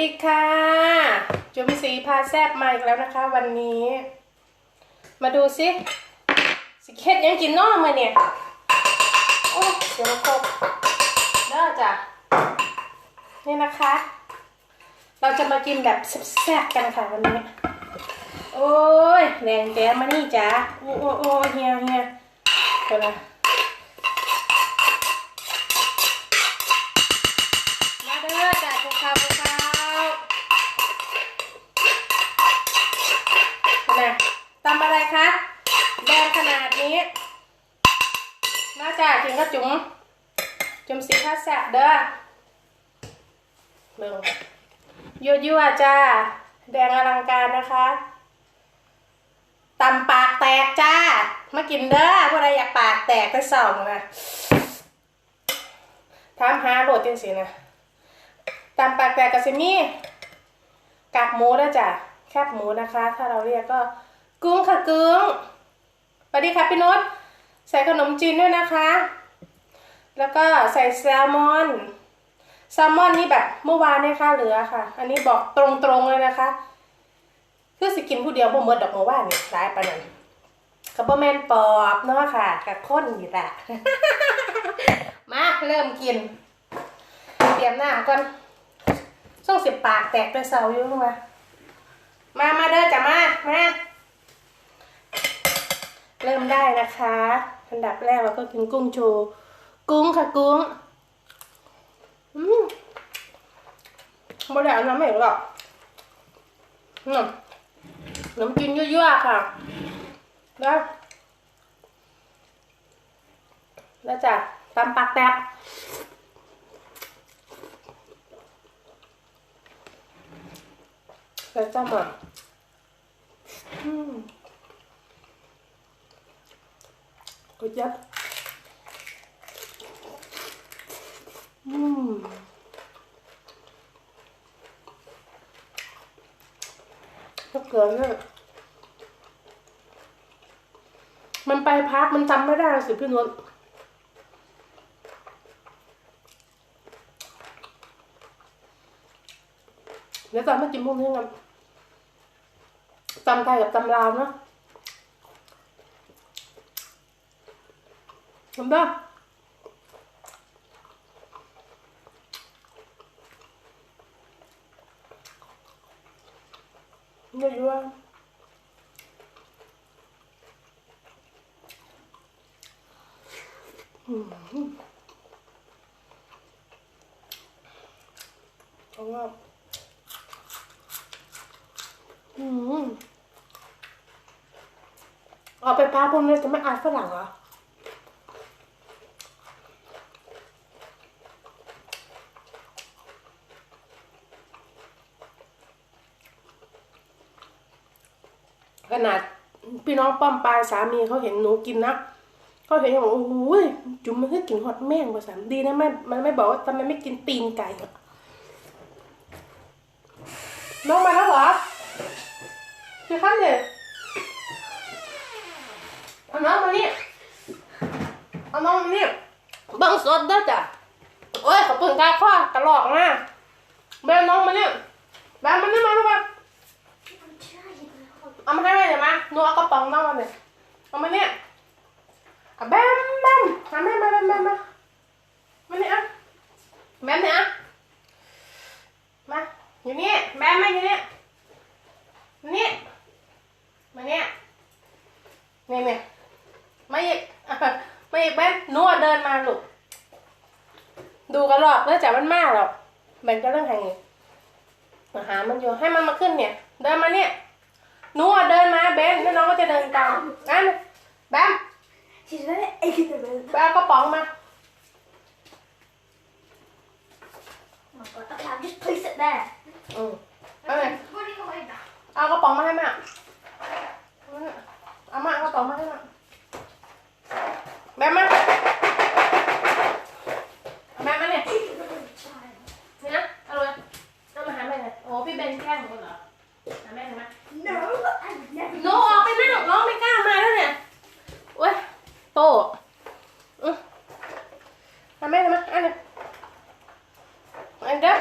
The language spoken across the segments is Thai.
ดีค่ะจุ๋มสีพาแซบมาอีกแล้วนะคะ วันนี้ มาดูสิสิเค็ดยังกินน้อมาเนี่ย โอ้ยเดี๋ยวมาครบเด้อจ้ะนี่นะคะ เราจะมากินแบบแซ่บๆกันค่ะวันนี้ โอ้ยแรงแกมานี่จ้ะโอ้โอ้โอ้เฮียเฮียเดี๋ยวนะ ด้อจุ๋มจุ๋มสีผ้าแสบเด้อเบิ่งยั่วยั่วจ้า แดงอลังการนะคะตำปากแตกจ้า มากินเด้อพวกใดอยากปากแตกไปส่องนะถามหาโหลดจังสินะตำปากแตกกับซิมี่กากหมูนะจ้ะแคบหมูนะคะ ถ้าเราเรียกก็กุ้งค่ะกุ้งสวัสดีค่ะพี่นุชใส่ขนมจีนด้วยนะคะ แล้วก็ใส่แซลมอนแซลมอนนี่แบบเมื่อวานเนี่ยค่ะเหลือค่ะ อันนี้บอกตรงๆเลยนะคะ คือสิกินผู้เดียวบ่หมดดอกเมื่อวานนี่หลายปานนั้นกับบ่แม่นปอบเนาะค่ะกับข้นอยู่ละมาเริ่มกิน เตรียมน้ำก่อนส่งสิบปากแตกไปเสาอยู่มามามาเด้อจ้ะมามาเริ่มได้นะคะ อันดับแรกเราก็กินกุ้งโชว์ กุ้งค่ะกุ้งอืมบ่ได้เอาน้ำไม่หรอกอืมน้ำกินเยั่วๆค่ะ แล้วแล้วจ้ะตำปักแตกแล้วจ้ะมาอืมกดยับ อืมถ้าเกิดเนี่ยมันไปพักมันจำไม่ได้สิพี่นวลเดี๋ยวตอนมากินพวกนี้กันจำไทยกับจำลาวเนาะจำได้ ไม่รู้ว่าเพราะว่าอืมเอาไปพาพวกนี้จะไม่อายฝรั่งเหรอ ขนาด พี่น้องป้อมปลายสามีเขาเห็นหนูกินนะเขาเห็นบอกโอ้โหยจุ๋มมันคือกินหอดแม่งภาษาดีนะไม่มันไม่บอกว่าทำไมไม่กินตีนไก่น้องมาแล้วเหรอคือขั้นเลยเอาน้องมานี่เอาน้องมานี่บังสดด้อจ้ะโอ้ยขอบคุณกาข้อกระหลอกนะแม่น้องมานี่แม่มานี่มาลูกมา เอามาให้แม่เดี๋ยวมาหนูเอากระป๋องน้องมาเลยเอามาเนี่ยเอาแบมแบมมาแม่มาแบมแบมมามาเนี่ยอะแบมเนี่ยอะมาอยู่นี่แบมมาอยู่นี่นี่มาเนี่ยนี่เนี่ยมาอีกอะมาอีกแบมหนูอะเดินมาลูกดูกันหรอกเรื่องจากมันมากหรอกแบมก็เรื่องไงหามันอยู่ให้มันมาขึ้นเนี่ย เดินมาเนี่ย นูอะเดินมาเบนแล้วน้องก็จะเดินตามงั้นแบม She's very ignorant. ไปเอากระป๋องมา Oh my god. Okay, I'll just place it there. อืมเอาเลย Running away now. เอากระป๋องมาให้แม่เอามาเอากระป๋องมาให้แม่แบมมาแบมมาเนี่ย Child. นี่นะเอาเลยเอามาหาแม่เลยโอ้พี่เบนแกล้งหนูเหรอหาแม่ทำไม No, I would never. หนูออกไปนั่งน้องไม่กล้ามาแล้วเนี่ยโอ้ยโตอือหาแม่ทำไมอันนี้อันเด้อ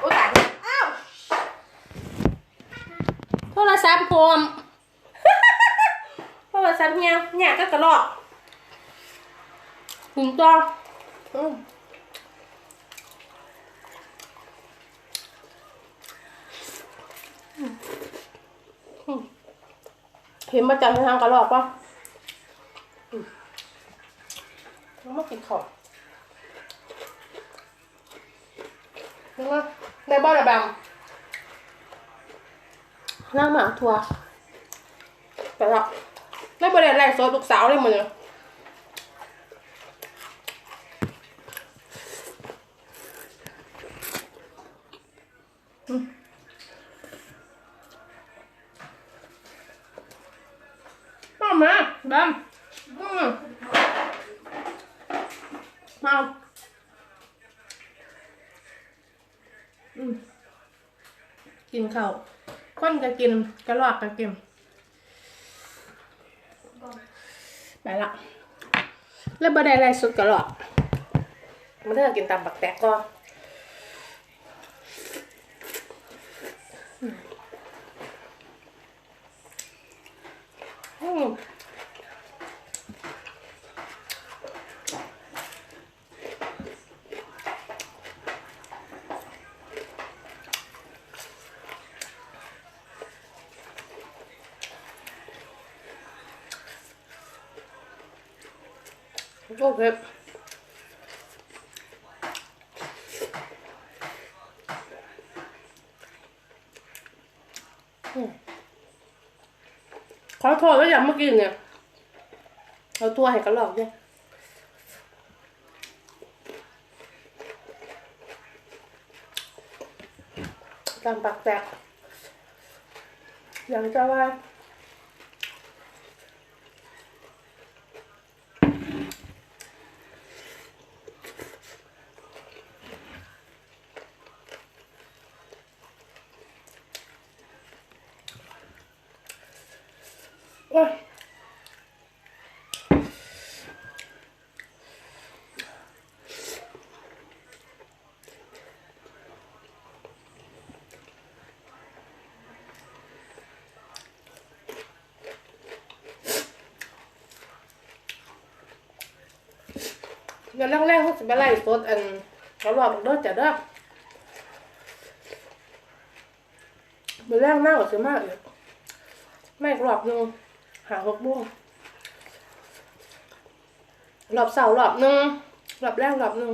โอ้ตายอ้าว ซับโฮม โทรศัพท์เนี่ยเนี่ยก็กระลอกถึงต้องอืมเห็นมาจากทางกระลอกปะอืมแล้วมากินข้าวเห็นไหมในบ้านระบำหน้าหมาทัวร์ไปละ ไม่ประเด็นแรกโซดลูกสาวเลยมึงเนี่ยมามาดำอืมมาเอาอืมกินข้าวคนก็กินกระรอกก็กิน ไปละ แล้วบะได้ไรสุดก็หรอกมันเลิกกินตำบักแตกก็อืม โอเคอืมขอโทษแล้วยังเมื่อกี้เนี่ยเอาตัวให้กระหลอกเนี่ยตามปากแตกอย่างจะว่า โอ้ย เดี๋ยวแรกๆเขาจะไปไล่สดอันเขาหลอกเด้อจ้ะเด้อมันแรกหน้าก็จะมากเลยไม่กรอบนึงหาหกบุ้งรอบเสาร์รอบนึงรอบแรกรอบนึง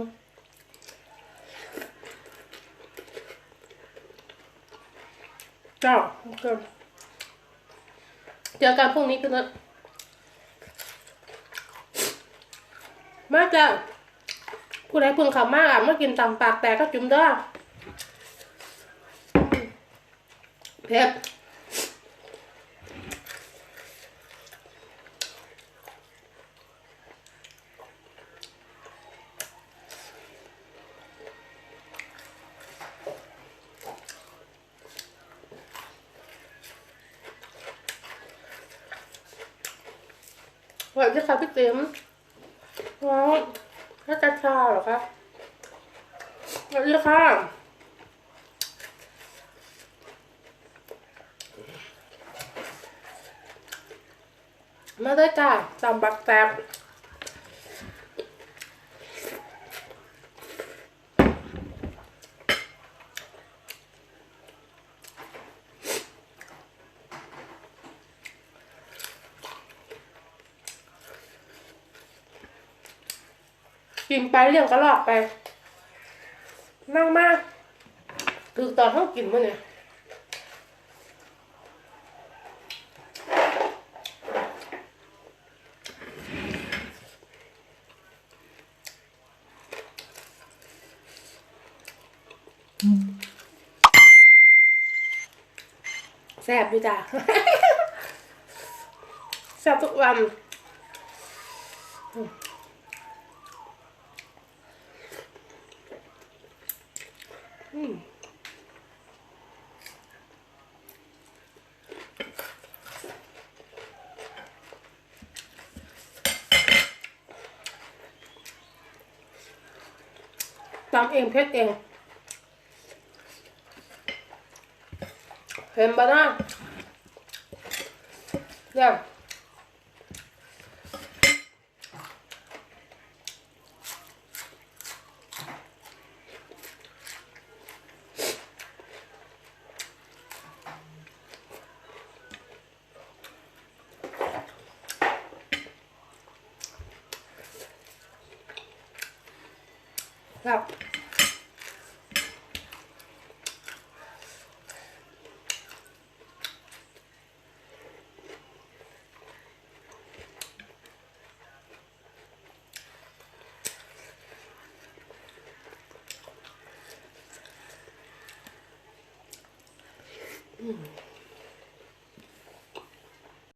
เจ้าโอเคเจอกันพรุ่งนี้กันนะ มาจ้ะผู้ใดเพึ่งเขับมากอะมากินตำปากแตกก็จุ่มเด้อเผ็ดสวัสดีค่ะพี่ติ๋ม ว้าวน่าจะชาเหรอคะสวัสดีค่ะมาได้จ้าจำบักแซบ กินไปเรื่องกระลอกไปนั่งมากคือตอนเขากินมั้เนี่ยแซ่บดีจ้ะแซ่บทุกวันำเองเพชรเอง เห็นบ้านะเนี่ยครับ